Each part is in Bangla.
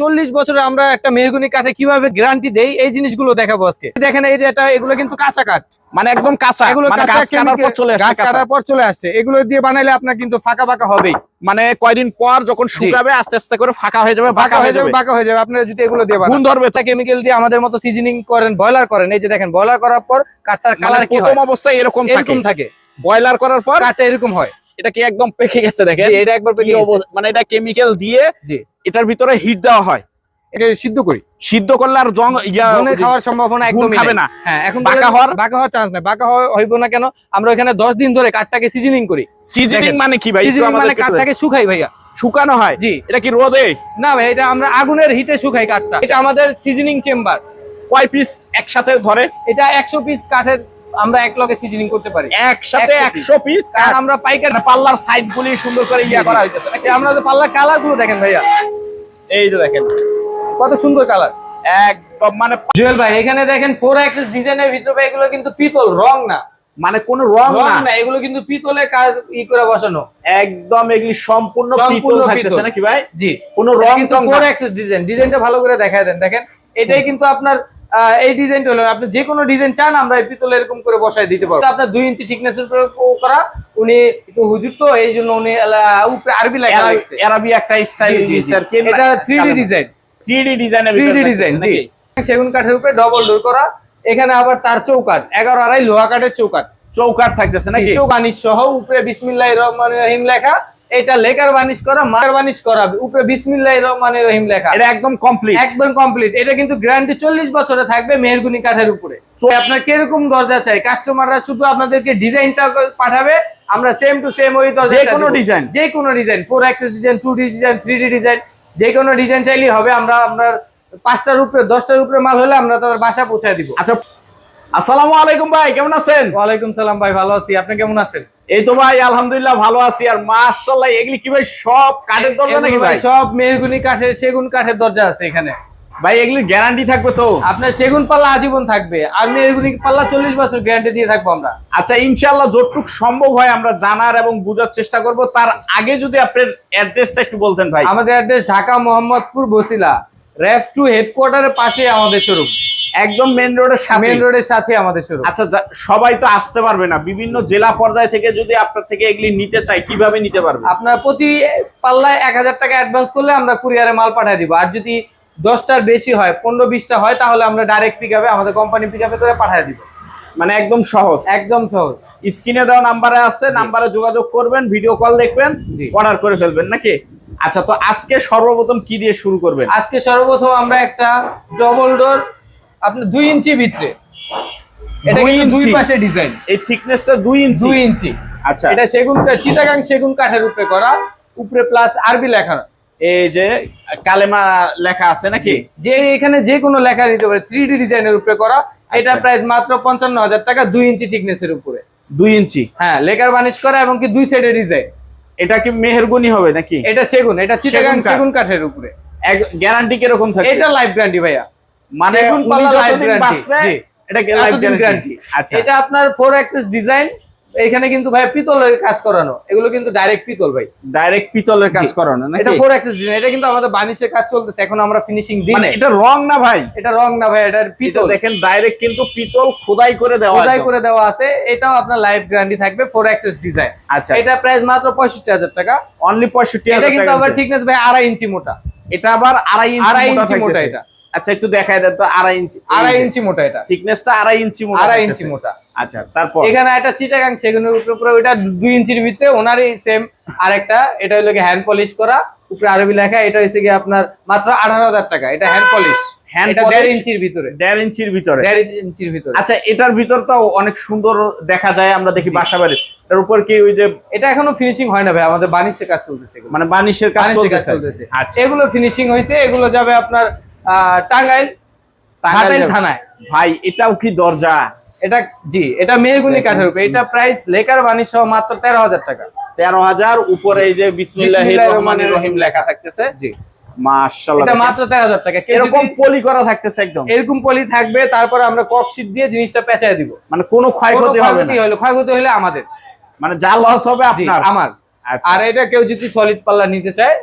চল্লিশ বছরে আমরা একটা মেহগুনি কাঠে কীভাবে গ্যারান্টি দেই এই জিনিসগুলো দেখাবো আজকে। দেখেন এই যে এটা এগুলো কিন্তু কাঁচা কাঠ। মানে একদম কাঁচা এগুলো মানে কাঁচা গাছ কাটার পর চলে আসছে এগুলো দিয়ে বানাইলে আপনার কিন্তু ফাঁকা ফাঁকা হবেই। মানে কয়দিন পর যখন শুকাবে আস্তে আস্তে করে ফাঁকা হয়ে যাবে ফাঁকা হয়ে যাবে ফাঁকা হয়ে যাবে। আপনারা যদি এগুলো দিয়ে গুণ ধরবে। তো। কেমিক্যাল দিয়ে আমাদের মতো সিজনিং করেন বয়লার করেন এই যে দেখেন বয়লার করার পর কাঠটার কালার কালার প্রথম অবস্থায় এরকম থাকে এরকম থাকে। বয়লার করার পর কাঠটা এরকম হয়। এটা কি একদম পেকে গেছে দেখেন? এটা একবার পেকে মানে এটা কেমিক্যাল দিয়ে এটার ভিতরে হিট দেওয়া হয়। একে সিদ্ধ করি। সিদ্ধ করলে আর জং খাওয়ার সম্ভাবনা একদম খাবে না। হ্যাঁ এখন বাঁকা বাঁকা হওয়ার- হওয়ার বাঁকা হওয়ার চান্স নাই। বাঁকা হইব না কেন? আমরা ওখানে 10 দিন ধরে কাঠটাকে সিজনিং করি। সিজনিং মানে কি ভাই? মানে কাঠটাকে শুকাই ভাইয়া। শুকানো হয়? জি। এটা কি রোদে? না ভাই এটা আমরা আগুনের হিটে শুকাই কাঠটা। এটা আমাদের সিজনিং চেম্বার কয় পিস একসাথে ধরে? এটা 100 পিস কাঠের আমরা এক লগে সিজনিং করতে পারি। একসাথে 100 পিস কারণ আমরা পাইকার পাল্লার সাইড গুলি সুন্দর করে ইয়া করা হয়েছে আমরা যে পাল্লা কালারগুলো দেখেন ভাইয়া? এই যে দেখেন। কত সুন্দর কালার একদম মানে জুয়েল ভাই এখানে দেখেন ফোর অ্যাক্সেস ডিজাইনের ভিতরে এগুলো কিন্তু পিতল রং না। মানে কোন রং না। এগুলো কিন্তু পিতলে কাজ ই করে বসানো। একদম এগুলি সম্পূর্ণ পিতল থাকতেছে নাকি ভাই? জি। কোনো রং টং ফোর। অ্যাক্সেস ডিজাইন ডিজাইনটা ভালো করে দেখায় দেন। দেখেন এটাই কিন্তু আপনার এই ডিজাইনটা হলো আপনি যে কোনো ডিজাইন চান আমরা এই পিতল এরকম করে বসায় দিতে পারব। আপনার দুই ইঞ্চি উপরে করা উনি একটু হুজুর তো এই জন্য উনি উপরে আরবি লেখা লাগছে এরাবি একটা স্টাইল এটা থ্রি ডি ডিজাইন 3D ডিজাইনের থ্রি ভিতরে ডি ডিজাইন জি? সেগুন কাঠের উপরে ডবল ডোর করা এখানে আবার তার চৌকাট এগারো আড়াই লোহা কাঠের চৌকাট চৌকাট থাকতেছে নাকি? চৌক বানিশ সহ উপরে বিসমিল্লাহ রহমান রহিম লেখা। এটা লেকার বানিশ করা মার বানিশ করা। উপরে বিসমিল্লাহ রহমান রহিম লেখা। এটা একদম কমপ্লিট একদম কমপ্লিট এটা কিন্তু গ্যারান্টি চল্লিশ বছরে থাকবে মেহরগুনি কাঠের উপরে। তো আপনার কীরকম দরজা চাই? কাস্টমাররা শুধু আপনাদেরকে ডিজাইনটা পাঠাবে আমরা সেম টু সেম ওই দরজা যে কোনো design? যে কোনো design four axis design two D design three D design যে কোনো ডিজাইন চাইলেই হবে আমরা আপনার পাঁচটার উপরে দশটার উপরে মাল হলে আমরা তাদের বাসা পৌঁছায় দিব। আচ্ছা আসসালামু আলাইকুম ভাই কেমন আছেন? ওয়ালাইকুম সালাম ভাই ভালো আছি। আপনি কেমন আছেন? এই তো ভাই আলহামদুলিল্লাহ ভালো আছি। আর মাশাআল্লাহ এগুলি কি ভাই সব কাঠের দরজা নাকি ভাই সব মেহরগুনি কাঠের সেগুন কাঠের দরজা আছে এখানে। ভাই এগুলি গ্যারান্টি থাকবে তো? আপনার সেগুন পাল্লা আজীবন থাকবে। আর মেহরগুনি পাল্লা চল্লিশ বছর গ্যারান্টি দিয়ে থাকব আমরা। আচ্ছা ইনশাআল্লাহ যতটুক সম্ভব হয় আমরা জানার এবং বোঝার চেষ্টা করব। তার আগে যদি আপনার অ্যাড্রেসটা একটু বলতেন ভাই। আমাদের address Dhaka Mohammadpur Bosila RAB two হেডকোয়ার্টারের পাশে আমাদের শোরুম। একদম মেন রোডের সামনে মেন রোডের সাথে আমাদের শোরুম আচ্ছা সবাই তো আসতে পারবে না। বিভিন্ন জেলা পর্যায় থেকে যদি আপনার থেকে এগুলি নিতে চাই কীভাবে নিতে পারবে? আপনার প্রতি পাল্লায় এক হাজার টাকা অ্যাডভান্স করলে আমরা কুরিয়ারে মাল পাঠিয়ে দিব। আর যদি দশটার বেশি হয় পনেরো বিশটা হয় তাহলে আমরা ডাইরেক্ট পিক আপে আমাদের কোম্পানি পিক আপে করে পাঠিয়ে দিব। মানে একদম সহজ। একদম সহজ। স্ক্রিনে দেওয়া নাম্বারে আছে নাম্বারে যোগাযোগ করবেন ভিডিও কল দেখবেন অর্ডার করে ফেলবেন নাকি? আচ্ছা তো আজকে সর্বপ্রথম কি দিয়ে শুরু করবেন? আজকে সর্বপ্রথম আমরা একটা ডবল ডোর আপনার দুই ইঞ্চি ভিতরে। এটা দুই কিন্তু দুই পাশে ডিজাইন এই থিকনেসটা দুই ইঞ্চি। দুই ইঞ্চি। আচ্ছা। এটা সেগুন চিটাগাং সেগুন কাঠের উপরে করা উপরে প্লাস আরবি লেখা। এই যে কালেমা লেখা আছে নাকি? যে এখানে যে কোনো লেখা দিতে পারে থ্রি ডি ডিজাইনের উপরে করা। এটা আচ্ছা। প্রাইস মাত্র পঞ্চান্ন হাজার টাকা দুই ইঞ্চি থিকনেসের উপরে। দুই ইঞ্চি। হ্যাঁ লেকার বানিশ করা এবং কি দুই সাইডে ডিজাইন এটা কি মেহেরগুনি হবে নাকি? এটা সেগুন এটা চিটাগাং সেগুন কাঠের উপরে। গ্যারান্টি কীরকম থাকে এটা লাইফ গ্যারান্টি ভাইয়া। মানে এটা লাইফ গ্যারান্টি আচ্ছা। এটা আপনার ফোর অ্যাক্সেস ডিজাইন এখানে কিন্তু ভাই পিতলের কাজ করানো এগুলো কিন্তু ডাইরেক্ট পিতল ভাই। ডাইরেক্ট পিতলের কাজ করানো নাকি? এটা ফোর অ্যাক্সেস ডিজাইন এটা কিন্তু আমাদের বানিশের কাজ চলতেছে এখন আমরা ফিনিশিং দিই মানে এটা রং না ভাই? এটা রং না ভাই এটা পিতল। দেখেন ডাইরেক্ট কিন্তু পিতল খোদাই করে দেওয়া খোদাই করে দেওয়া আছে এটাও আপনার লাইফ গ্যারান্টি থাকবে ফোর অ্যাক্সেস ডিজাইন আচ্ছা। এটা প্রাইস মাত্র পঁয়ষট্টি হাজার টাকা। অনলি পঁয়ষট্টি এটা কিন্তু আবার ঠিকনেস ভাই আড়াই ইঞ্চি মোটা। এটা আবার আড়াই ইঞ্চি মোটা ইঞ্চি মোটা থাকতেছে। এটা। আচ্ছা একটু দেখাই দেন তো আড়াই ইঞ্চি আড়াই ইঞ্চি মোটা এটা। থিকনেসটা আড়াই ইঞ্চি মোটা আড়াই ইঞ্চি মোটা। আচ্ছা তারপর? এখানে একটা চিটাগাং সেগুনের উপরে পুরো ওইটা দুই ইঞ্চির ভিতরে ওনারই সেম আরেকটা এটা হলো হ্যান্ড পলিশ করা। উপরে আরবি লেখা এটা হচ্ছে কি আপনার মাত্র আঠারো হাজার টাকা। এটা হ্যান্ড পলিশ ভিতরে। ভিতরে। ভিতরে। আচ্ছা এটার ভিতরটাও অনেক সুন্দর দেখা যায় আমরা দেখি বাসা উপর কি ওই যে এটা এখনও ফিনিশিং হয় না ভাই আমাদের বানিশের কাজ চলতেছে মানে বানিশের কাজ চলতেছে। আচ্ছা। এগুলো ফিনিশিং হয়েছে এগুলো যাবে আপনার টাঙ্গাইল টাঙ্গাইল থানায়। ভাই এটাও কি দরজা? এটা জি এটা মেহগুনি কাঠের উপরে। এটা প্রাইস লেকার বানিশ সহ মাত্র তেরো হাজার টাকা। তেরো হাজার উপরে এই যে বিসমিল্লাহ রহমানির রহিম লেখা থাকতেছে। জি। এটা মাত্র তেরো হাজার টাকা। এরকম পলি করা থাকতেছে একদম। এরকম পলি থাকবে তারপরে আমরা কক শীট দিয়ে জিনিসটা পেঁচায় দিব। মানে কোনো ক্ষয়ক্ষতি হবে না। ক্ষয়ক্ষতি হলে আমাদের। মানে যা লস হবে আপনার। আমার। আচ্ছা। আর এটা কেউ যদি সলিড পাল্লা নিতে চায়।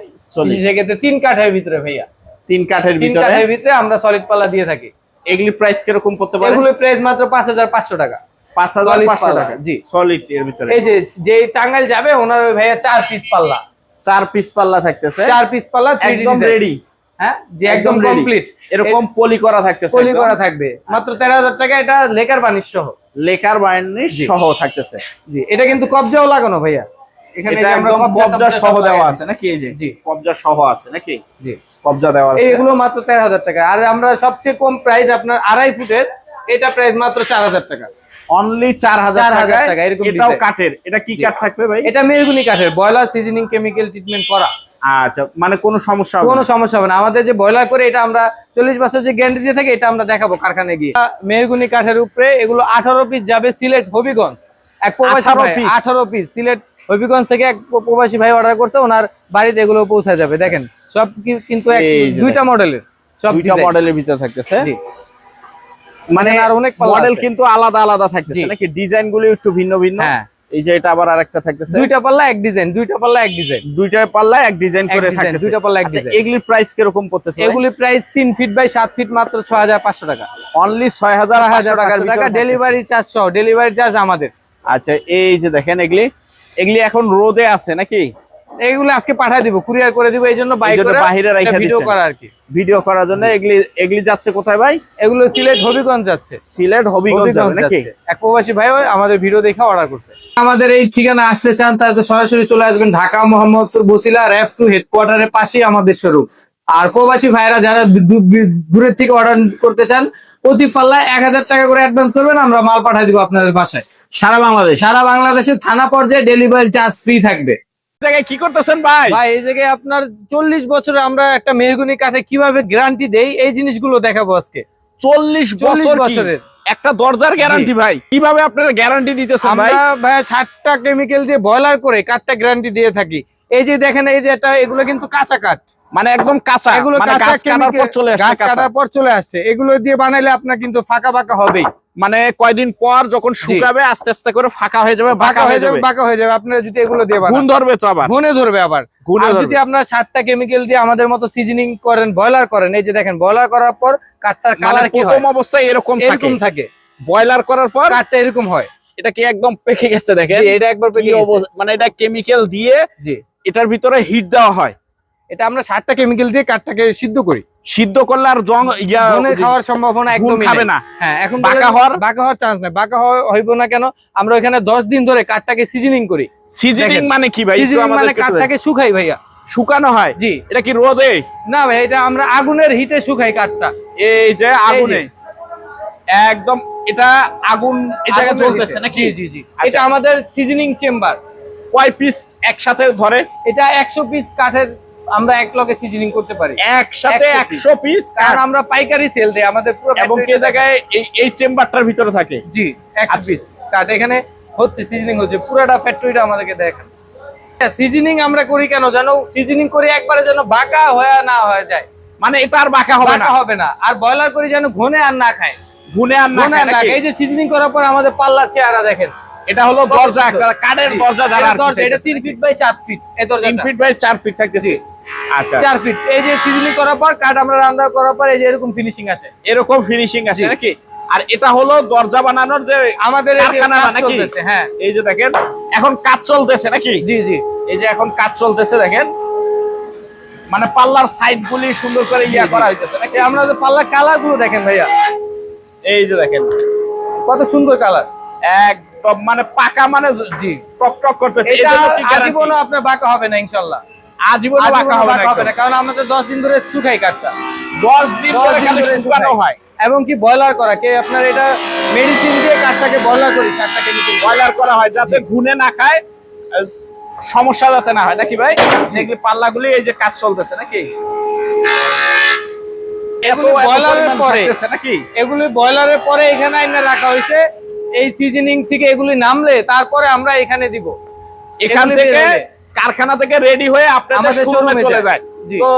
সেক্ষেত্রে তিন কাঠের ভিতরে ভাইয়া। তিন কাঠের ভিতরে? কাঠের ভিতরে আমরা সলিড পাল্লা দিয়ে থাকি। এগুলি প্রাইস কীরকম করতে পারে? এগুলো প্রাইস মাত্র পাঁচ হাজার পাঁচশো টাকা। পাঁচ হাজার solid পাঁচশো পাল্লা, টাকা। জি। সলিড এর ভিতরে। এই যে যে টাঙ্গাইল যাবে ওনার ভাইয়া চার পিস পাল্লা। চার পিস পাল্লা থাকতেছে। চার পিস পাল্লা একদম রেডি হ্যাঁ? যে একদম কমপ্লিট এরকম পলি করা থাকতেছে পলি করা থাকবে। মাত্র তেরো হাজার টাকা এটা লেকার বানিশ সহ। লেকার বার্নিশ জি। সহ থাকতেছে। জি এটা কিন্তু কবজাও লাগানো ভাইয়া। এটা একদম কবজা কবজা সহ দেওয়া আছে নাকি? এই যে জি। কবজা সহ আছে নাকি? জি। কবজা দেওয়া আছে। এইগুলো মাত্র তেরো হাজার টাকা। আর আমরা সবচেয়ে কম প্রাইস আপনার আড়াই ফুটের এটা প্রাইস মাত্র চার হাজার টাকা। অনলি 4,000 টাকা, এরকম এটাও কাঠের। এটা কি কাঠ থাকবে ভাই? এটা মেরগুনি কাঠের। বয়লার সিজনিং কেমিক্যাল ট্রিটমেন্ট করা। আচ্ছা মানে কোনো সমস্যা হবে কোনো সমস্যা হবে না। আমাদের যে বয়লার করে এটা আমরা চল্লিশ বছর যে গ্যারান্টি দিয়ে থাকি এটা আমরা দেখাবো কারখানায় গিয়ে। মেহগুনি কাঠের উপরে এগুলো আঠারো পিস যাবে সিলেট হবিগঞ্জ। এক প্রবাসী 18 আঠারো পিস সিলেট হবিগঞ্জ থেকে এক প্রবাসী ভাই অর্ডার করছে ওনার বাড়িতে এগুলো পৌঁছে যাবে। দেখেন সব কিন্তু দুইটা মডেলের সব দুইটা মডেলের ভিতরে থাকতেছে। মানে আর অনেক মডেল কিন্তু আলাদা আলাদা থাকতেছে নাকি? ডিজাইনগুলো একটু ভিন্ন ভিন্ন। হ্যাঁ। এই যে এটা আবার আরেকটা থাকতেছে। দুইটা পাল্লা এক ডিজাইন দুইটা পাল্লা এক ডিজাইন দুইটা পাল্লা এক ডিজাইন করে থাকতেছে। দুইটা পাল্লা এক আচ্ছা, design। এগুলির প্রাইস কীরকম পড়তেছে এগুলি প্রাইস তিন ফিট বাই সাত ফিট মাত্র ছ হাজার পাঁচশো টাকা। অনলি ছয় হাজার হাজার টাকার পাঁচশো টাকা। ডেলিভারি চার্জ সহ ডেলিভারি চার্জ আমাদের। আচ্ছা এই যে দেখেন এগুলি। এগুলি এখন রোদে আছে নাকি? এগুলো আজকে পাঠিয়ে দিব কুরিয়ার করে দিব এই জন্য বাইক জন্য ভিডিও করা আর কি। ভিডিও করার জন্য এগুলি এগুলি যাচ্ছে কোথায় ভাই? এগুলো সিলেট হবিগঞ্জ যাচ্ছে। সিলেট হবিগঞ্জ যাবে নাকি? এক প্রবাসী ভাই আমাদের ভিডিও দেখে অর্ডার করছে। আমাদের এই ঠিকানা আসতে চান তাহলে তো সরাসরি চলে আসবেন ঢাকা মোহাম্মদপুর বসিলা র্যাফ টু হেডকোয়ার্টারের পাশেই আমাদের শোরুম আর প্রবাসী ভাইরা যারা দূরের থেকে অর্ডার করতে চান প্রতি পাল্লায় এক হাজার টাকা করে অ্যাডভান্স করবেন আমরা মাল পাঠিয়ে দিব আপনাদের বাসায়। সারা বাংলাদেশ? সারা বাংলাদেশে থানা পর্যায়ে ডেলিভারি চার্জ ফ্রি থাকবে। জায়গায় কি করতেছেন ভাই? ভাই এই জায়গায় আপনার চল্লিশ বছরে আমরা একটা মেহগুনি কাঠে কীভাবে গ্যারান্টি দেই এই জিনিসগুলো দেখাবো আজকে। চল্লিশ বছর? বছরের। একটা দরজার গ্যারান্টি ভাই। কীভাবে আপনারা গ্যারান্টি দিতেছেন ভাই আমরা ভাই? ষাটটা কেমিক্যাল দিয়ে বয়লার করে কাঠটা গ্যারান্টি দিয়ে থাকি। এই যে দেখেন এই যে এটা এগুলো কিন্তু কাঁচা কাঠ। মানে একদম কাঁচা এগুলো মানে কাঁচা গাছ কাটার পর চলে আসছে গাছ কাটার পর চলে আসছে। এগুলো দিয়ে বানাইলে আপনার কিন্তু ফাঁকা ফাঁকা হবেই। মানে কয়দিন পর যখন শুকাবে আস্তে আস্তে করে ফাঁকা হয়ে যাবে ফাঁকা হয়ে যাবে বাঁকা হয়ে যাবে। আপনারা যদি এগুলো দিয়ে গুণ ধরবে তো আবার। গুনে ধরবে আবার। গুণে যদি আপনার সাতটা কেমিক্যাল দিয়ে আমাদের মতো সিজনিং করেন বয়লার করেন এই যে দেখেন বয়লার করার পর কাঠটার মানে কালার কি প্রথম অবস্থায় এরকম এরকম থাকে। বয়লার করার পর কাঠটা এরকম হয়। এটা কি একদম পেকে গেছে দেখেন? এটা একবার পেকে মানে এটা কেমিক্যাল দিয়ে এটার ভিতরে হিট দেওয়া হয়। এটা আমরা ষাটটা কেমিক্যাল দিয়ে কাঠটাকে সিদ্ধ করি। সিদ্ধ করলে আর জং খাওয়ার সম্ভাবনা একদমই খাবে না। হ্যাঁ এখন বাঁকা হওয়ার? বাঁকা হওয়ার চান্স নাই। বাঁকা হইব না কেন? আমরা ওখানে দশ দিন ধরে কাঠটাকে সিজনিং করি। সিজনিং মানে কি ভাই? মানে কাঠটাকে শুকাই ভাইয়া। শুকানো হয়? জি। এটা কি রোদে? না ভাই এটা আমরা আগুনের হিটে শুকাই কাঠটা। এই যে আগুনে। একদম এটা আগুন এই জায়গায় আগুনের জ্বলতেছে নাকি? জি জি জি। আচ্ছা। এটা আমাদের সিজনিং চেম্বার কয় পিস একসাথে ধরে? এটা একশো পিস কাঠের আমরা এক লগে সিজনিং করতে পারি। একসাথে একশো পিস কারণ আমরা পাইকারি সেল দেই আমাদের পুরো এবং কে জায়গায় এই এই চেম্বারটার ভিতরে থাকে? জি একশো আচ্ছা। পিস কাঠ। এখানে হচ্ছে সিজনিং হচ্ছে পুরোটা ফ্যাক্টরিটা আমাদেরকে দেখেন। সিজনিং আমরা করি কেন জানো সিজনিং করি একবারে যেন বাঁকা হয়ে না হয়ে যায়। মানে এটা আর বাঁকা হবে না? হবে না। আর বয়লার করি যেন ঘনে আর না খায়। ঘুনে আর না খায় এই যে সিজনিং করার পর আমাদের পাল্লার চেহারা দেখেন। এটা হলো দরজা একটা কাঠের দরজা যারা এটা আর দরজা, এটা চাইতেছে। ফিট বাই চার ফিট এই তিন দরজাটা ফিট বাই চার ফিট থাকতেছে। আচ্ছা। চার ফিট এই যে করার পর কাঠ আমরা রান্না করার পর এই যে এরকম ফিনিশিং আসে এরকম ফিনিশিং নাকি? আর এটা হলো দরজা বানানোর যে আমাদের নাকি? হ্যাঁ। এই যে দেখেন এখন কাজ চলতেছে নাকি? জি জি। এই যে এখন কাজ চলতেছে দেখেন। মানে পাল্লার সাইড গুলি সুন্দর করে ইয়া করা হইতেছে নাকি? আমরা যে পাল্লার কালারগুলো দেখেন ভাইয়া। এই যে দেখেন। কত সুন্দর কালার মানে পাকা মানে জি টক টক করতেছে এটা কি গ্যারান্টি আপনার বাঁকা হবে না ইনশাল্লাহ। আজীবন বাঁকা হবে না কারণ আমাদের দশ দিন ধরে শুকাই কাঠটা। 10 দিন ধরে খালি শুকানো হয়। এবং কি বয়লার করা কে আপনার এটা মেডিসিন দিয়ে কাঠটাকে বয়লার করি কাঠটাকে নিতে বয়লার করা হয় যাতে ঘুনে না খায় সমস্যা যাতে না হয়। নাকি ভাই? দেখলি পাল্লাগুলি এই যে কাজ চলতেছে নাকি? এত বয়লারের পরে নাকি? এগুলি বয়লারের পরে এখানে এনে রাখা হয়েছে। এই সিজনিং থেকে এগুলি নামলে তারপরে আমরা এখানে দিব। এখান থেকে কারখানা থেকে রেডি হয়ে আপনাদের শোরুমে চলে যায়। তো